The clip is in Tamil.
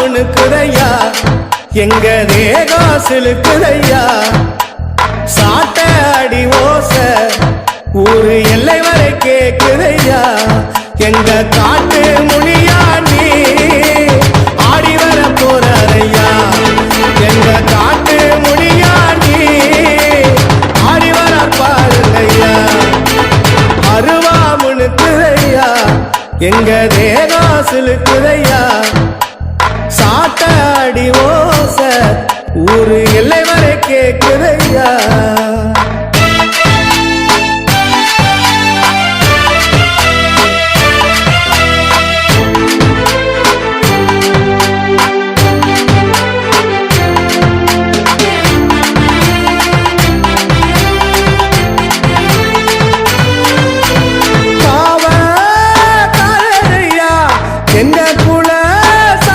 முனுக்குதையா எங்க தேகம் சிலுக்குதையா சாட்ட அடி ஓச ஒரு எல்லை வரை கேக்குதையா? எங்க காட்டு மொழியா நீ? ஆடி வர போறையா எங்க காட்டு மொழியா நீ? ஆடி வர பாருங்கய்யா. அருவா முணுக்குதையா எங்க தேகம் சிலுக்குதையா சாட்ட ஓச. ஒரு எல்லை வரை கேட்குதையா